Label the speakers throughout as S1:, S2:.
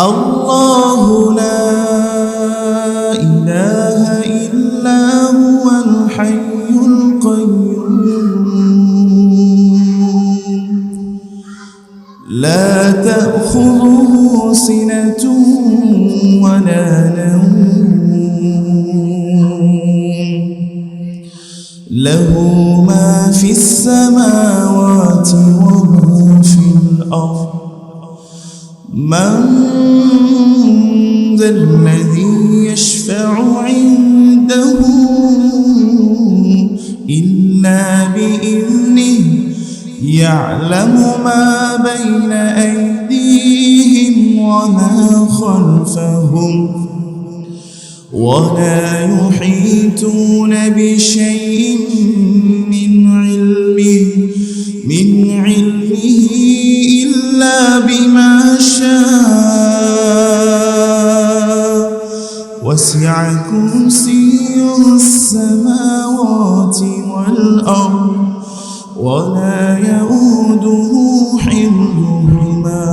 S1: الله لا إله إلا هو الحي القيوم. لا تأخذه سنة ولا نوم. له ما في السماوات وما في الأرض. من ذا الذي يشفع عنده. إلا بإذنه يعلم ما بين أيديهم وما خلفهم ولا يحيطون بشيء من علمه من علمه إلا بما وسع كرسيه السماوات والأرض ولا يؤوده حفظهما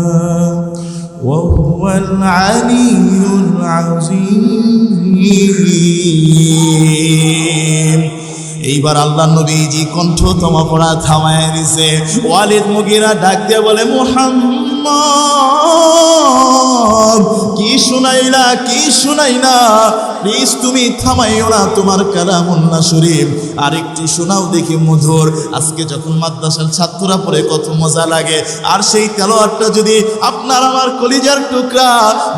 S1: وهو العلي العظيم এইবার আল্লাহ নবীজি কণ্ঠ তোমা পড়া থামায় দিছে ওয়ালিদ মুগিরা ডাক দিয়ে বলে মুহাম্মদ কি শুনাইলা কি শুনাইলা? প্লিজ তুমি থামাইও না তোমার শরীফ। আরেকটি শোনাও দেখি মধুর। আজকে যখন মাদ্রাসার ছাত্ররা কত মজা লাগে। আর সেই যদি আপনার আমার কলিজার টুকরা,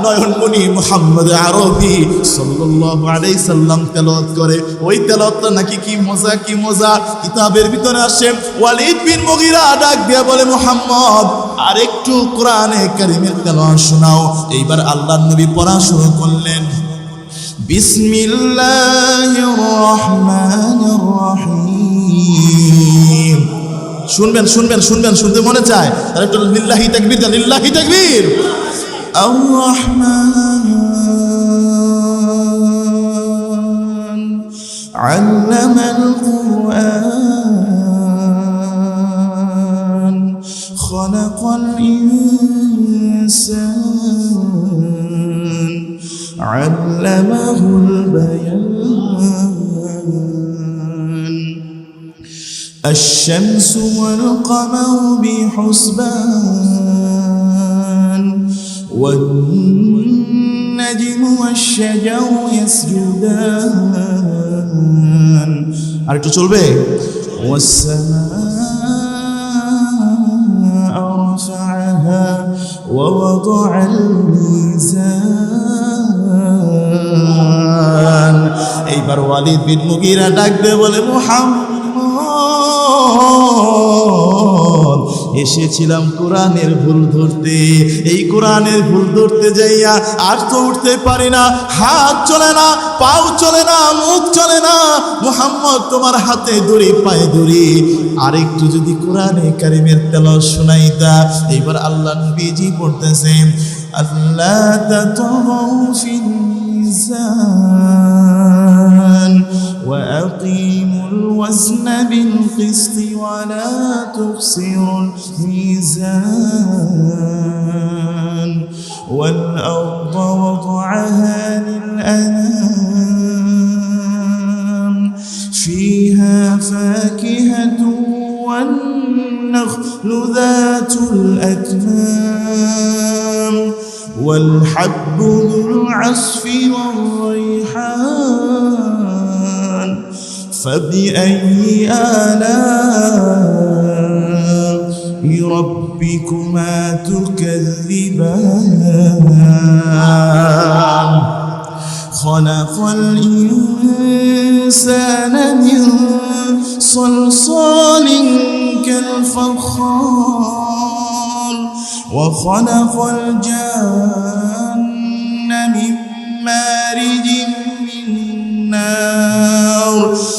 S1: নয়নমণি মোহাম্মদ আরবি সাল্লাল্লাহু সাল্লাম তেলাওয়াত করে, ওই তেলাওয়াতটা নাকি কি মজা কি মজা? কিতাবের ভিতরে আসে, ওয়ালিদ বিন মুগিরা ডাক দিয়ে বলে, মোহাম্মদ, আরেকটু কোরআনে কারিমের তেলাওয়াত শোনাও এইবার আল্লাহর নবী পড়া শুরু করলেন بسم الله الرحمن الرحيم শুনবেন শুনবেন শুনবেন শুনতে মনে চায় তাহলে একটু লিল্লাহি তাকবীর দেন লিল্লাহি তাকবীর الرحمن علم القرآن خلق الإنسان علمه البيان الشمس والقمر بحسبان والنجم والشجر يسجدان আরেকটু চলবে والسماء ووضع الميزان এইবার ওয়ালিদ বিন মুগিরা ডাক দে বলে মুহাম্মদ এসেছিলাম কোরআনের ভুল ধরতে এই কোরআনের ভুল ধরতে যাইয়া আর তো উঠতে পারি না হাত চলে না পাও চলে না মুখ চলে না মুহাম্মদ তোমার হাতে দড়ি পায়ে দড়ি আরেকটু যদি কোরআনে কারিমের তেল শোনাইতা এইবার আল্লাহ নবীজি পড়তেছেন আল্লাহ তাতগাউ ফিল الميزان وأقيموا الوزن بالقسط ولا تخسروا الميزان. والأرض وضعها للأنام. فيها فاكهة والنخل ذات الأكمام. والحب ذو العصف والريحان. فبأي آلاء ربكما تكذبان؟ خلق الإنسان من صلصال كالفخار وخلق الجن من مارج من نار.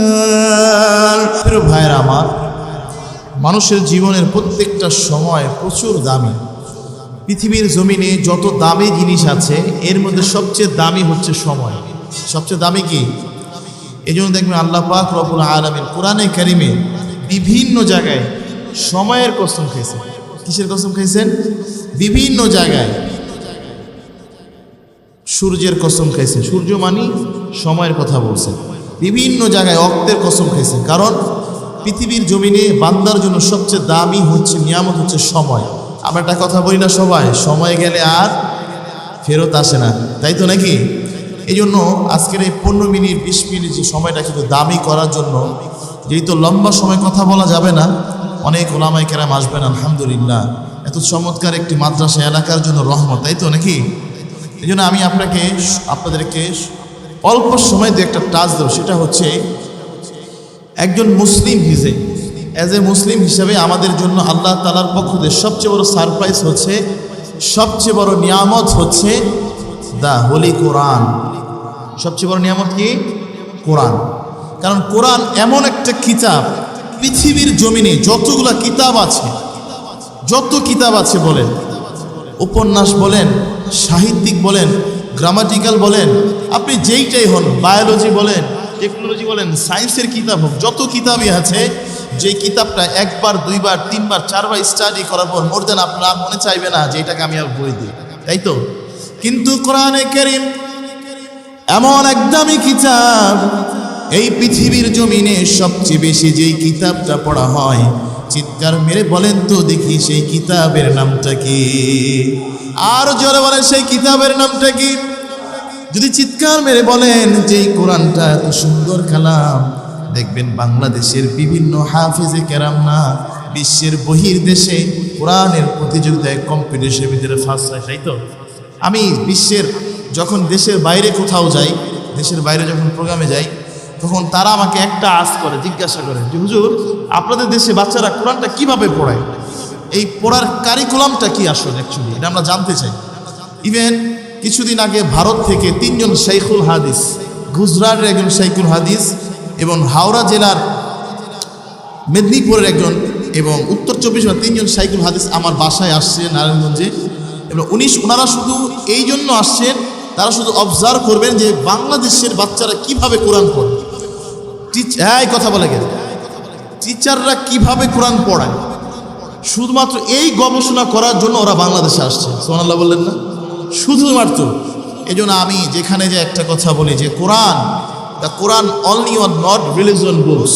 S1: মানুষের জীবনের প্রত্যেকটা সময় প্রচুর দামি। পৃথিবীর জমিনে যত দামি জিনিস আছে, এর মধ্যে সবচেয়ে দামি হচ্ছে সময়। সবচেয়ে দামি কি? এই জন্য দেখবেন আল্লাহ পাক রবুল আলমিন কোরআনে কারিমে বিভিন্ন জায়গায় সময়ের কসম খাইছেন। কিসের কসম খাইছেন? বিভিন্ন জায়গায় সূর্যের কসম খাইছে সূর্য মানি সময়ের কথা বলছেন। বিভিন্ন জায়গায় অক্তের কসম খাইছে কারণ পৃথিবীর জমিনে বান্দার জন্য সবচেয়ে দামি হচ্ছে, নিয়ামত হচ্ছে সময়। আমরা একটা কথা বলি না সবাই, সময় গেলে আর ফেরত আসে না। তাই তো নাকি? এই জন্য আজকের এই পনেরো মিনিট, বিশ মিনিট যে সময়টা কিন্তু দামি করার জন্য যেহেতু লম্বা সময় কথা বলা যাবে না, অনেক ওলামাই কেরাম আসবেন, আলহামদুলিল্লাহ। এত চমৎকার একটি মাদ্রাসা, এলাকার জন্য রহমত, তাই তো নাকি? এই জন্য আমি আপনাকে, আপনাদেরকে অল্প সময় দিয়ে একটা টাচ দেবো, সেটা হচ্ছে একজন মুসলিম হিসেবে অ্যাজ এ মুসলিম হিসাবে আমাদের জন্য আল্লাহ তালার পক্ষ থেকে সবচেয়ে বড় সারপ্রাইজ হচ্ছে, সবচেয়ে বড় নিয়ামত হচ্ছে দ্য হোলি কোরআন সবচেয়ে বড় নিয়ামত কি? কোরআন কারণ কোরআন এমন একটা কিতাব, পৃথিবীর জমিনে যতগুলা কিতাব আছে, যত কিতাব আছে বলেন, উপন্যাস বলেন, সাহিত্যিক বলেন গ্রামাটিক্যাল বলেন, আপনি যেইটাই হন বায়োলজি বলেন টেকনোলজি বলেন, সায়েন্সের কিতাব হোক, যত কিতাবই আছে, যে কিতাবটা একবার, দুইবার, তিনবার, চারবার স্টাডি করার পর মোর দেন আপনার মনে চাইবে না যে এটাকে আমি আর বই দিই। তাই তো? কিন্তু কোরআনে করিম এমন একদমই কিতাব, এই পৃথিবীর জমিনে সবচেয়ে বেশি যেই কিতাবটা পড়া হয়, চিৎকার মেরে বলেন তো দেখি সেই কিতাবের নামটা কি? আর জোরে বলেন সেই কিতাবের নামটা কি? যদি চিৎকার মেরে বলেন যে এই কোরআনটা এত সুন্দর কালাম, দেখবেন বাংলাদেশের বিভিন্ন হাফিজে কেরাম না বিশ্বের বহির দেশে কোরআনের প্রতিযোগিতায় কম্পিটিশনের ভিতরে ফার্স্ট হয়, তাই তো? আমি বিশ্বের যখন দেশের বাইরে কোথাও যাই, দেশের বাইরে যখন প্রোগ্রামে যাই, তখন তারা আমাকে একটা আস করে, জিজ্ঞাসা করে যে, হুজুর, আপনাদের দেশে বাচ্চারা কোরআনটা কীভাবে পড়ায়? এই পড়ার কারিকুলামটা কি আসলে অ্যাকচুয়ালি এটা আমরা জানতে চাই। ইভেন কিছুদিন আগে ভারত থেকে তিনজন শাইখুল হাদিস, গুজরাটের একজন শাইখুল হাদিস এবং হাওড়া জেলার মেদিনীপুরের একজন এবং উত্তর চব্বিশ তিনজন সাইকুল হাদিস আমার বাসায় আসছে নারায়ণগঞ্জে। এবং উনিশ ওনারা শুধু এই জন্য আসছেন, তারা শুধু অবজার্ভ করবেন যে বাংলাদেশের বাচ্চারা কীভাবে কোরআন পড়ে। হ্যাঁ কথা বলে গেল টিচাররা কীভাবে কোরআন পড়ায়। শুধুমাত্র এই গবেষণা করার জন্য ওরা বাংলাদেশে আসছে। সোনাল্লাহ বললেন না? শুধুমাত্র। এই জন্য আমি যেখানে যে একটা কথা বলি যে Quran the Quran only on not religion books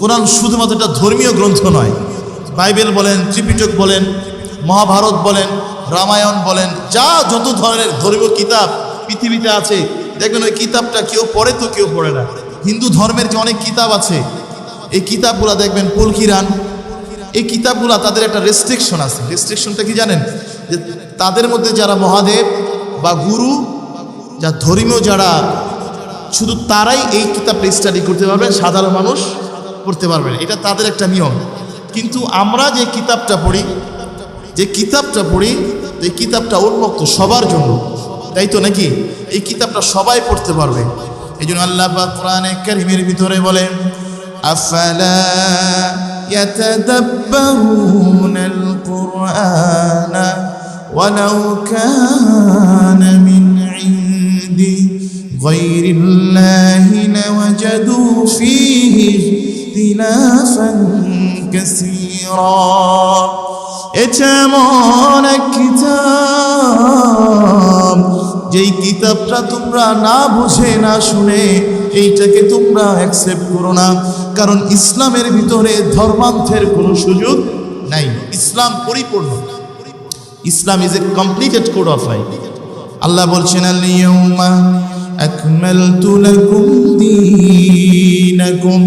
S1: কোরআন শুধুমাত্র একটা ধর্মীয় গ্রন্থ নয়। বাইবেল বলেন, ত্রিপিটক বলেন, মহাভারত বলেন, রামায়ণ বলেন, যা যত ধরনের ধর্মীয় কিতাব পৃথিবীতে আছে, দেখবেন ওই কিতাবটা কেউ পড়ে তো কেউ পড়ে না। হিন্দু ধর্মের যে অনেক কিতাব আছে, এই কিতাবগুলা দেখবেন পুলকিরান এই কিতাবগুলা তাদের একটা রেস্ট্রিকশন আছে। রেস্ট্রিকশনটা কি জানেন? যে তাদের মধ্যে যারা মহাদেব বা গুরু, যা ধর্মীয় যারা, শুধু তারাই এই কিতাবটা স্টাডি করতে পারবে, সাধারণ মানুষ পড়তে পারবেন এটা তাদের একটা নিয়ম। কিন্তু আমরা যে কিতাবটা পড়ি, যে কিতাবটা পড়ি এই কিতাবটা উন্মুক্ত সবার জন্য, তাই তো নাকি? এই কিতাবটা সবাই পড়তে পারবে। এই জন্য আল্লাহ কোরআনে কারিমের ভিতরে বলেন, আফালা يتدبرون القرآن ولو كان من عند غير الله لوجدوا فيه اختلافا كثيرا এটা এমন এক কিতাব যেই কিতাবটা তোমরা না বুঝে না শুনে এইটাকে তোমরা অ্যাকসেপ্ট করো না। কারণ ইসলামের ভিতরে ধর্মান্তের কোনো সুযোগ নাই। ইসলাম পরিপূর্ণ। Islam is a completed code of life আল্লাহ বলছেন লাকুম দীনাকুম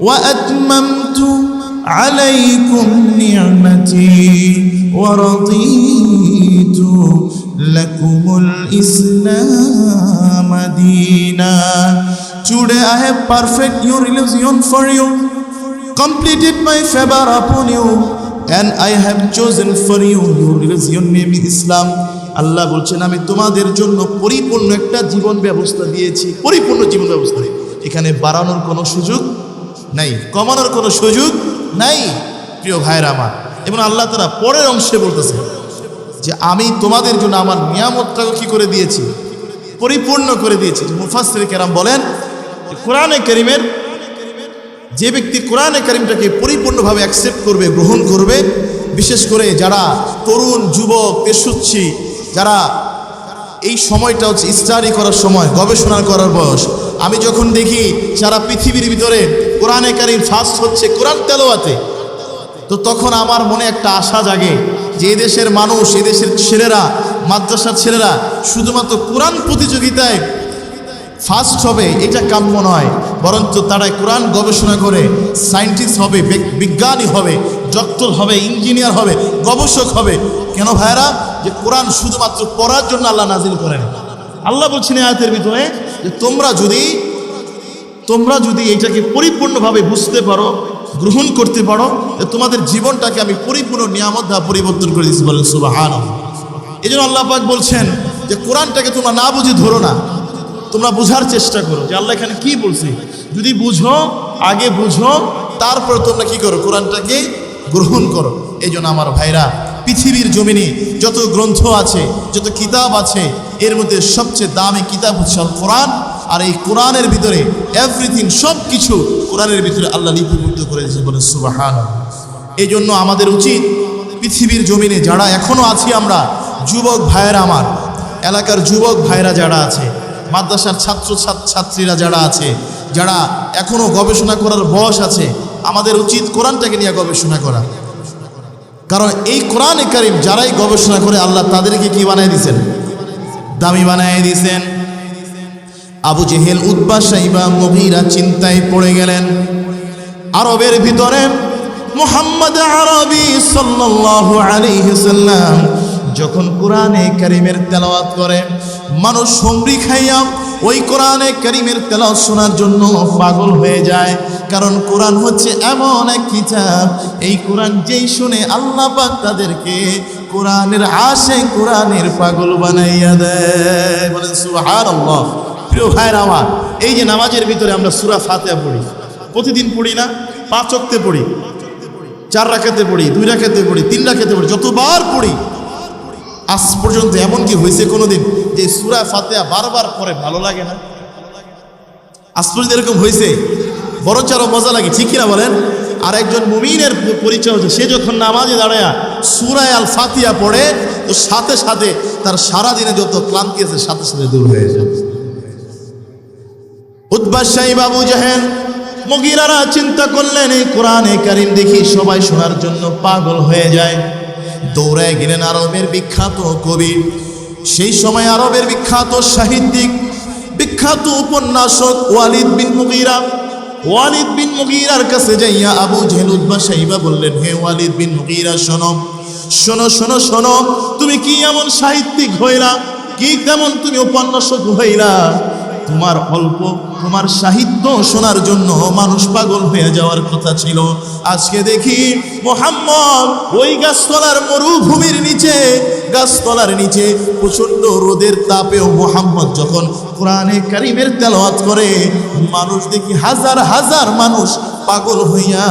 S1: ওয়া আতমামতু আলাইকুম নি'মাতি ওয়া রাদিতু Today I have perfect your religion for you, completed my favor upon you and I have chosen for you your religion name Islam আল্লাহ বলছেন, আমি তোমাদের জন্য পরিপূর্ণ একটা জীবন ব্যবস্থা দিয়েছি, পরিপূর্ণ জীবন ব্যবস্থা এখানে বাড়ানোর কোনো সুযোগ নাই, কমানোর কোনো সুযোগ নাই, প্রিয় ভাইরা আমার। এবং আল্লাহ তারা পরের অংশে বলতেছে যে আমি তোমাদের জন্য আমার নিয়ামতটাকে কি করে দিয়েছি? পরিপূর্ণ করে দিয়েছি। মুফাসির কেরাম বলেন কোরআনে করিমের যে ব্যক্তি কোরআনে করিমটাকে পরিপূর্ণভাবে অ্যাকসেপ্ট করবে, গ্রহণ করবে, বিশেষ করে যারা তরুণ, যুবক, পেশুচ্ছি, যারা এই সময়টা হচ্ছে স্টাডি করার সময়, গবেষণা করার বয়স, আমি যখন দেখি সারা পৃথিবীর ভিতরে কোরআনে কারিম ফার্স্ট হচ্ছে, কোরআন তেলোয়াতে তো তখন আমার মনে একটা আশা জাগে যে দেশের মানুষ, এই দেশের ছেলেরা, মাদ্রাসার ছেলেরা শুধুমাত্র কোরআন প্রতিযোগিতায় ফার্স্ট হবে, এটা কাম্য নয়। বরঞ্চ তারা কোরআন গবেষণা করে সায়েন্টিস্ট হবে বিজ্ঞানী হবে ডক্টর হবে ইঞ্জিনিয়ার হবে, গবেষক হবে। কেন ভাইরা যে কোরআন শুধুমাত্র পড়ার জন্য আল্লাহ নাজিল করেন। আল্লাহ বলছেন আয়াতের ভিতরে যে তোমরা যদি তোমরা যদি এইটাকে পরিপূর্ণভাবে বুঝতে পারো গ্রহণ করতে পারো তোমাদের জীবনটাকে আমি পরিপূর্ণ নিয়ামত দ্বারা পরিবর্তন করে দিচ্ছি বলেন সুবাহান এই জন্য আল্লাহ পাক বলছেন যে কোরআনটাকে তোমরা না বুঝে ধরো না, তোমরা বোঝার চেষ্টা করো। যে আল্লাহ এখানে কি বলছে? যদি বুঝো, আগে বুঝো, তারপরে তোমরা কি করো? কোরআনটাকে গ্রহণ করো। এই আমার ভাইরা, পৃথিবীর জমিনে যত গ্রন্থ আছে, যত কিতাব আছে, এর মধ্যে সবচেয়ে দামি কিতাব হচ্ছে কোরআন আর এই কোরআনের ভিতরে এভরিথিং সব কিছু কোরআনের ভিতরে আল্লাহ লিপিবদ্ধ করে দিয়েছে বলে সুবাহান এই জন্য আমাদের উচিত পৃথিবীর জমিনে যারা এখনও আছি আমরা, যুবক ভাইয়েরা আমার, এলাকার যুবক ভাইরা যারা আছে, মাদ্রাসার ছাত্র ছাত্রীরা যারা আছে, যারা এখনও গবেষণা করার বয়স আছে, আমাদের উচিত কোরআনটাকে নিয়ে গবেষণা করা। কারণ এই কোরআনে কারিম যারাই গবেষণা করে, আল্লাহ তাদেরকে কি বানাই দিয়েছেন? দামি বানাই দিয়েছেন। আবু জেহেল উদ্বা সাইবা মহিরা চিন্তায় পড়ে গেলেন। আরবের ভিতরে মোহাম্মদ আরবি সাল্লাল্লাহু আলাইহি সাল্লাম যখন কোরআনে কারিমের তেলাওয়াত করে, মানুষ হুমরি খাইয়া ওই কোরআনে কারিমের তেলাওয়াত শোনার জন্য পাগল হয়ে যায়। কারণ কোরআন হচ্ছে এমন এক কিতাব, এই কোরআন যেই শুনে আল্লাহ পাক তাদেরকে কোরআনের আশে কোরআনের পাগল বানাইয়া দেয়। বলেন সুবহানাল্লাহ। প্রিয় ভাইয়ের আমার, এই যে নামাজের ভিতরে আমরা সুরা ফাতেহা পড়ি, প্রতিদিন পড়ি না, পাঁচ অক্তে পড়ি, চার রাখাতে পড়ি, দুই রাখাতে পড়ি, তিন রাখাতে পড়ি, যতবার পড়ি, আজ পর্যন্ত এমন কি হয়েছে কোনোদিন যে সুরা ফাতেহা বারবার পরে ভালো লাগে না? আজ পর্যন্ত এরকম হয়েছে, বরঞ্চ আরও মজা লাগে, ঠিক কিনা বলেন? আর একজন মুমিনের পরিচয় হচ্ছে, সে যখন নামাজে দাঁড়ায় সুরায় আল ফাতিয়া পড়ে, তো সাথে সাথে তার সারা দিনে যত ক্লান্তি আছে সাথে সাথে দূর হয়ে যায়। উদ্বাসাই বাবু জাহেন, মগিরারা চিন্তা করলেন, এই কোরআনে কারিম দেখি সবাই শোনার জন্য পাগল হয়ে যায়। দৌড়ায় গেলেন আরবের বিখ্যাত কবি। সেই সময় আরবের বিখ্যাত সাহিত্যিক, বিখ্যাত উপন্যাসক ওয়ালিদ বিন মুগিরা, ওয়ালিদ বিন মুগিরার কাছে যাইয়া আবু জেহেল উদ্বা সাইবা বললেন, হে ওয়ালিদ বিন মুগিরা, শোনো শোনো শোনো শোনো, তুমি কি এমন সাহিত্যিক হইলা? কি তেমন তুমি উপন্যাসক হইলা? তোমার অল্প তোমার সাহিত্য শোনার জন্য মানুষ পাগল হয়ে যাওয়ার কথা ছিল। আজকে দেখি মোহাম্মদ ওই গাছতলার মরুভূমির নিচে, গাছতলার নিচে প্রচণ্ড রোদের তাপেও মোহাম্মদ যখন কোরআনে কারিমের তেলাওয়াত করে, মানুষ দেখি হাজার হাজার মানুষ পাগল হইয়া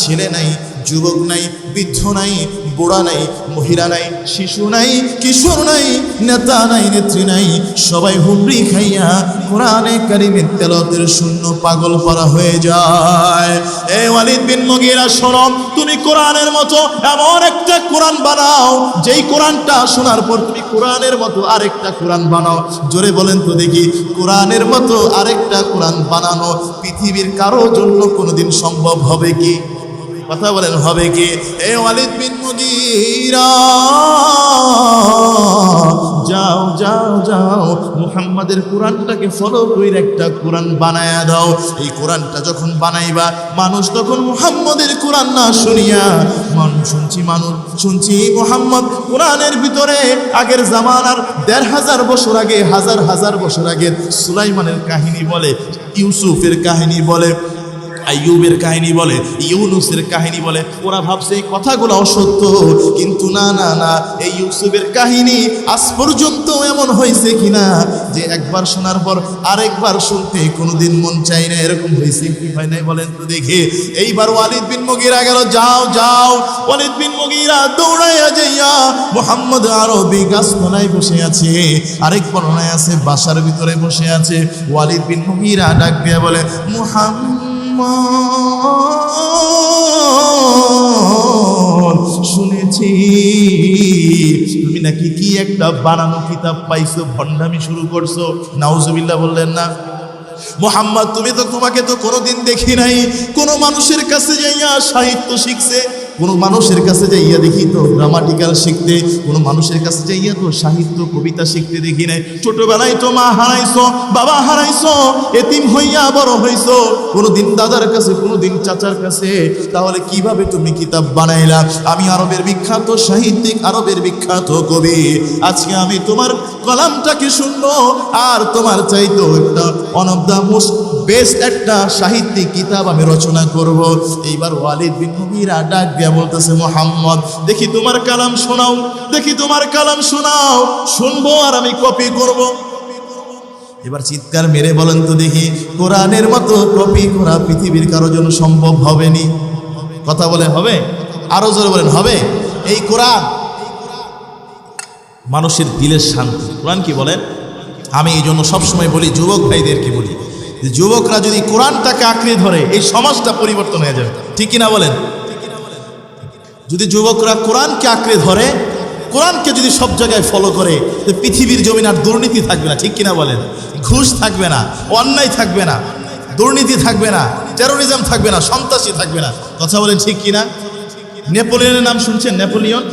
S1: ছেলে নাই, যুবক নাই, বৃদ্ধ নাই বুড়া নাই, মহিলা নাই, শিশু নাই, কিশোর নাই, নেতা নাই, নেত্রী নাই, সবাই হুমড়ি খাইয়া কোরআনে কারিমের তেলতের শূন্য পাগল করা হয়ে যায়। এ ওয়ালিদ বিন মগিরা, শোনো, তুমি কোরআনের মতো এমন একটা কোরআন বানাও, যেই কোরআনটা শোনার পর তুমি কোরআনের মতো আরেকটা কোরআন বানাও। জোরে বলেন তো দেখি, কোরআনের মতো আরেকটা কোরআন বানানো পৃথিবীর কারও জন্য কোনোদিন সম্ভব হবে কি? কথা বলেন, হবে কি? এ ওয়ালিদ বিন মুগীরা যাও যাও যাও, মুহাম্মাদের কোরআনটাকে ফলো করে একটা কোরআন বানায়া দাও। এই কোরআনটা যখন বানাইবা, মানুষ তখন মুহাম্মাদের কোরআন না শুনিয়া মানুষ শুনছি মানুষ, শুনছি মুহাম্মদ, কোরআনের ভিতরে আগের জামানার দেড় হাজার বছর আগে, হাজার হাজার বছর আগে সুলাইমানের কাহিনী বলে, ইউসুফের কাহিনী বলে আইয়ুবের কাহিনী বলে, ইউনুসের কাহিনী বলে, ওরা ভাবছে এই কথাগুলো অসত্য। কিন্তু না না না, এই ইউসুফের কাহিনী আজ পর্যন্ত এমন হয়েছে কিনা যে একবার শোনার পর আরেকবার শুনতে কোনোদিন মন চাই না। এরকম হয়েছে কি হয় নাই বলেন তো দেখে। এইবার ওয়ালিদ বিন মগিরা গেল, যাও যাও। ওয়ালিদ বিন মগিরা দৌড়াইয়া যাইয়া মোহাম্মদ আরবি গাছতলায় বসে আছে, আরেক বর্ণনায় আছে, বাসার ভিতরে বসে আছে। ওয়ালিদ বিন মগিরা ডাক দিয়া বলে, মুহাম্মদ শুনেছি। তুমি নাকি কি একটা বানানো কিতাব পাইছো, ভণ্ডামি শুরু করছ? নাউজুবিল্লাহ বললেন, না। মোহাম্মদ, তুমি তো তোমাকে তো কোনোদিন দেখি নাই। কোনো মানুষের কাছে যাইয়া সাহিত্য শিখছে। কোনো মানুষের কাছে যাইয়া দেখি তো গ্রামাটিক্যাল শিখতে, কোনো মানুষের কাছে যাইয়া তো সাহিত্য, কবিতা শিখতে দেখি নাই। ছোটবেলায় তো মা হারাইছো, বাবা হারাইছো, এতিম হইয়া বড় হইছো। কোনোদিন দাদার কাছে, কোনোদিন চাচার কাছে, তাহলে কীভাবে তুমি কিতাব বানাইলা? আমি আরবের বিখ্যাত সাহিত্যিক, আরবের বিখ্যাত কবি। আজকে আমি তোমার কলামটাকে শুনব, আর তোমার চাইতো একটা one of the most best একটা সাহিত্যিক কিতাব আমি রচনা করব। এইবার ওয়ালিদ বিন মুগিরা ডাক দিয়া বলতেছে, মোহাম্মদ, দেখি তোমার কালাম শোনাও, দেখি তোমার কালাম শোনাও, শুনব আর আমি কপি করব। এবার চিৎকার মেরে বলেন তো দেখি, কোরআনের মতো কপি করা পৃথিবীর কারও জন্য সম্ভব হবে নি কথা বলে হবে? আরও জোরে বলেন, হবে? এই কোরআন মানুষের দিলের শান্তি। কোরআন কি বলেন? আমি এই জন্য সবসময় বলি, যুবক ভাইদেরকে বলি যুবকরা যদি কোরআনটাকে আঁকড়ে ধরে, এই সমাজটা পরিবর্তন হয়ে যাবে। ঠিক কিনা বলেন? যদি যুবকরা কোরআনকে আঁকড়ে ধরে, কোরআনকে যদি সব জায়গায় ফলো করে পৃথিবীর জমিন আর দুর্নীতি থাকবে না, ঠিক কিনা বলেন? ঘুষ থাকবে না, অন্যায় থাকবে না, দুর্নীতি থাকবে না টেরোরিজম থাকবে না, সন্ত্রাসী থাকবে না, কথা বলেন ঠিক কিনা? নেপোলিয়নের নাম শুনছেন নেপোলিয়ন?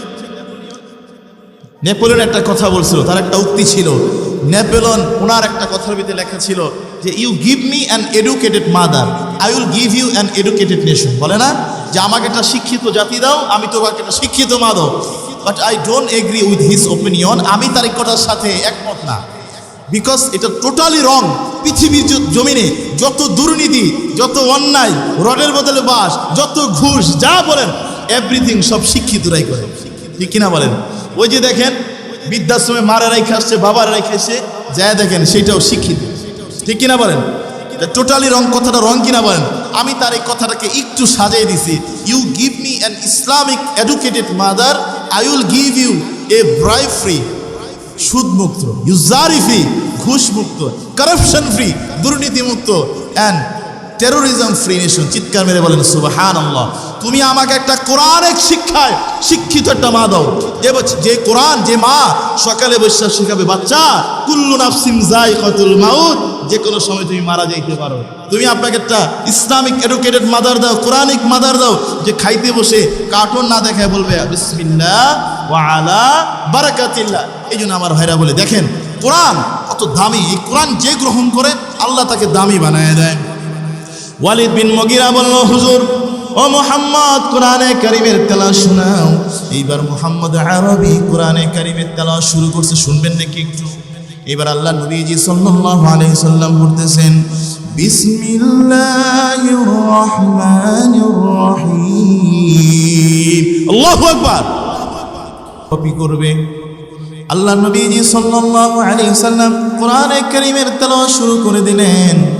S1: নেপোলিয়ন একটা কথা বলছিল, তার একটা উক্তি ছিল। নেপোলিয়ন, ওনার একটা কথার ভিতরে লেখা ছিল যে you give me an educated mother I will give you an educated nation বলে না? যে আমাকে একটা শিক্ষিত জাতি দাও, আমি তোমাকে একটা শিক্ষিত মা দাও। But I don't agree with his opinion আমি তার কথার সাথে একমত না। বিকজ এটা টোটালি রং পৃথিবীর জমিনে যত দুর্নীতি, যত অন্যায়, রডের বদলে বাস, যত ঘুষ, যা বলেন এভরিথিং সব শিক্ষিতরাই করে। ঠিক কিনা বলেন? ওই যে দেখেন, বৃদ্ধাশ্রমে মারা রেখে আসছে বাবার রেখে এসে যা দেখেন, সেটাও শিক্ষিত। ঠিক কিনা বলেন? টোটালি রং কথাটা রং কিনা বলেন? আমি তার এই কথাটাকে একটু সাজিয়ে দিছি। You give me an Islamic educated mother I will give you a bribe free সুদমুক্ত usury free ঘুষমুক্ত কারাপশন ফ্রি দুর্নীতিমুক্ত অ্যান্ড টেরোরিজম ফ্রি নেশন চিৎকার মেরে বলেন সুবাহান আল্লাহ তুমি আমাকে একটা কোরআনের শিক্ষায় শিক্ষিত একটা মা দাও। যে যে কোরআন, যে মা, সকালে বৈশাখ শিখাবে, বাচ্চা, কুল্লু নাফসিম যাই কতুল মাউত, যে কোনো সময় তুমি মারা যাইতে পারো। তুমি আপনাকে একটা ইসলামিক এডুকেটেড মাদার দাও, কোরআনিক মাদার দাও, যে খাইতে বসে কার্টুন না দেখায় বলবে, বিসমিল্লাহ ওয়া আলা বারাকাতিল্লাহ। এই জন্য আমার ভাইরা বলে, দেখেন, কোরআন কত দামি। এই কোরআন যে গ্রহণ করে, আল্লাহ তাকে দামি বানায় দেয়। ওয়ালিদ বিন মগিরা বলল, হুজুর, ও মোহাম্মদ, কোরআনে কারিমের তেলা শোনাও। এইবার মোহাম্মদ আরবি কোরআনে কারিমের তেলা শুরু করছে, শুনবেন নাকি একটু? এবার আল্লাহ নবীজি সাল্লাল্লাহু আলাইহি সাল্লাম বলতেছেন, বিসমিল্লাহির রহমানির রহিম। আল্লাহু আকবার। কপি করবে। আল্লাহ নবীজি সাল্লাল্লাহু আলাইহি সাল্লাম কোরআনে কারীমের তেলাওয়াত শুরু করে দিলেন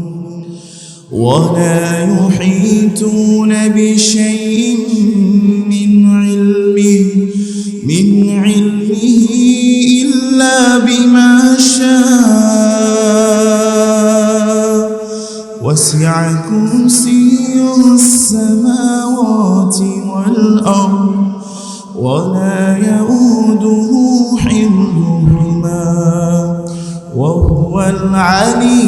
S1: ولا يحيطون بشيء من علمه من علمه إلا بما شاء. وسع كرسيه السماوات والأرض ولا يؤوده حفظهما. وهو العلي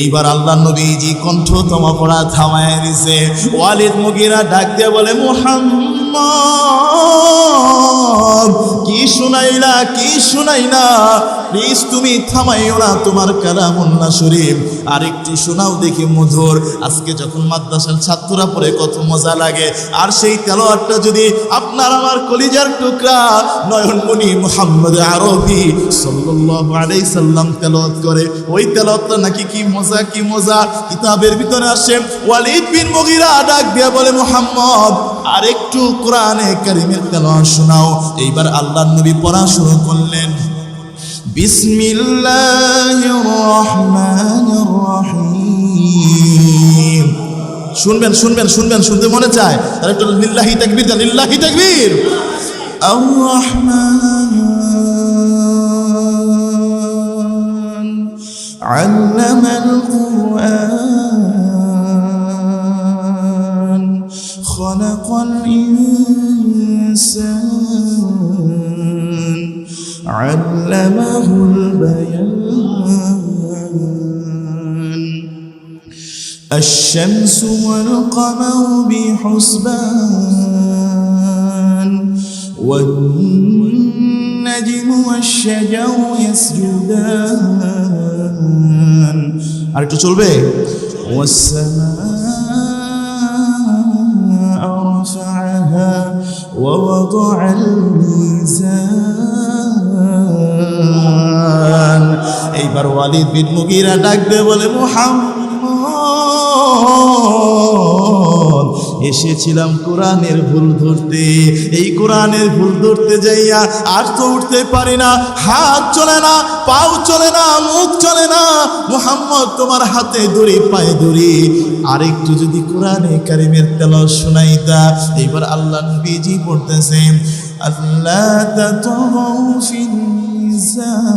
S1: এইবার আল্লাহ নবীজি কণ্ঠ তোমা পড়া থামায় দিছে। ওয়ালিদ মুগিরা ডাক দিয়ে বলে মোহাম্ম কি শুনাইলা, কি শুনাইলা? প্লিজ তুমি থামাইও না তোমার কালামুল্লাহ শরীফ। আরেকটি শোনাও দেখি মধুর। আজকে যখন মাদ্রাসার ছাত্ররা পড়ে কত মজা লাগে। আর সেই তেলোয়ারটা যদি আপনার আমার কলিজার টুকরা, নয়নমণি মোহাম্মদ আরবি সাল্লাল্লাহু সাল্লাম তেলাওয়াত করে। ওই তেলাওয়াতটা নাকি কি মজা কি মজা? কিতাবের ভিতরে আসে, ওয়ালিদ বিন মুগিরা ডাক দিয়ে বলে, মোহাম্মদ, আরেকটু কোরআনে কারিমের তেলাওয়াত শোনাও। এইবার আল্লাহর নবী পড়া শুরু করলেন بسم الله الرحمن الرحيم শুনবেন শুনবেন শুনবেন শুনতে মনে চায় তাহলে একটু লিল্লাহি তাকবীর দেন লিল্লাহি তাকবীর الرحمن الشمس والقمر بحسبان والنجم والشجر يسجدان আরেকটু চলবে والسماء رفعها ووضع الميزان এইবার ওয়ালিদ বিন মুগিরা ডাক দে বলে মুহাম্মদ এসেছিলাম কোরআনের ভুল ধরতে এই কোরআনের ভুল ধরতে যাইয়া আর তো উঠতে পারি না হাত চলে না পাও চলে না মুখ চলে না মুহাম্মদ তোমার হাতে দড়ি পায়ে দড়ি আরেকটু যদি কোরআনে কারিমের তেল শোনাইতা এইবার আল্লাহ নবীজি পড়তেছেন আল্লাহ তাতগাউ ফিল মিজান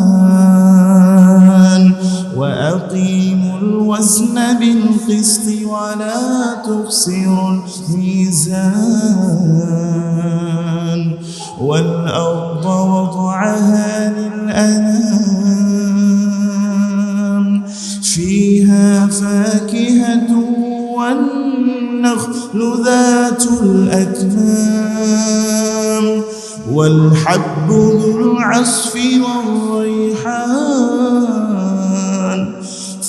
S1: وأقيموا الوزن بالقسط ولا تخسروا الميزان. والأرض وضعها للأنام. فيها فاكهة والنخل ذات الأكمام. والحب ذو العصف والريحان.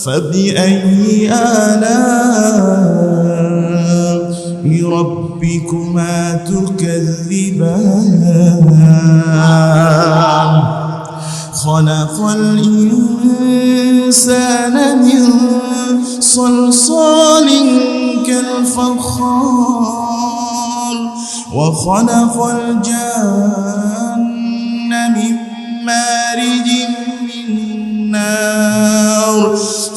S1: فبأي آلاء ربكما تكذبان خلق الإنسان من صلصال كالفخار وخلق الجن من مارج من نار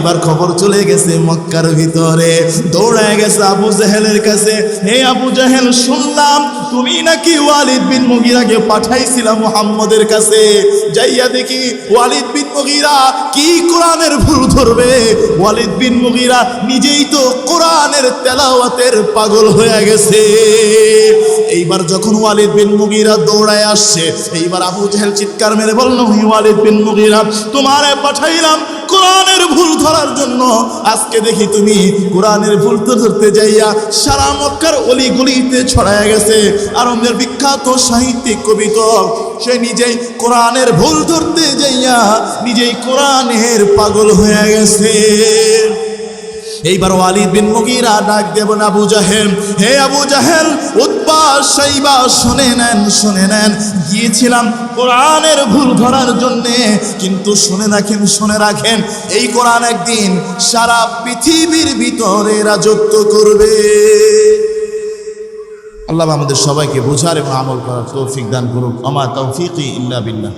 S1: এইবার খবর চলে গেছে মক্কার ভিতরে। দৌড়ায় গেছে আবু জাহেলের কাছে। হে আবু জাহেল, শুনলাম তুমি নাকি ওয়ালিদ বিন মুগিরাকে পাঠাইছিলাম মোহাম্মদের কাছে। যাইয়া দেখি ওয়ালিদ বিন মুগিরা কি কোরআনের ভুল ধরবে? ওয়ালিদ বিন মুগিরা নিজেই তো কোরআনের তেলাওয়াতের পাগল হয়ে গেছে। এইবার যখন ওয়ালিদ বিন মুগিরা দৌড়ায় আসছে, এইবার আবু জাহেল চিৎকার মেরে বলল, "হি ওয়ালিদ বিন মুগিরা, তোমারে পাঠাইলাম কোরআনের ভুল ধরার জন্য। আজকে দেখি তুমি কোরআনের ভুল তো ধরতে যাইয়া সারা মক্কার অলিগলিতে ছড়ায় গেছে। আরবের বিখ্যাত সাহিত্যিক কবিতা সে নিজেই কোরআনের ভুল ধরতে যাইয়া নিজেই কোরআনের পাগল হয়ে গেছে। এইবার ওয়ালিদ বিন মুগিরা ডাক দেবেন আবু জাহেল। হে আবু জাহেল উৎপা শুনে নেন শুনে নেন। গিয়েছিলাম কোরআনের ভুল ধরার জন্যে, কিন্তু শুনে রাখেন শুনে রাখেন, এই কোরআন একদিন সারা পৃথিবীর ভিতরে রাজত্ব করবে। আল্লাহ আমাদের সবাইকে বোঝার এবং আমল করার তৌফিক দান করুক। আমা তৌফিক ইল্লা বিল্লাহ।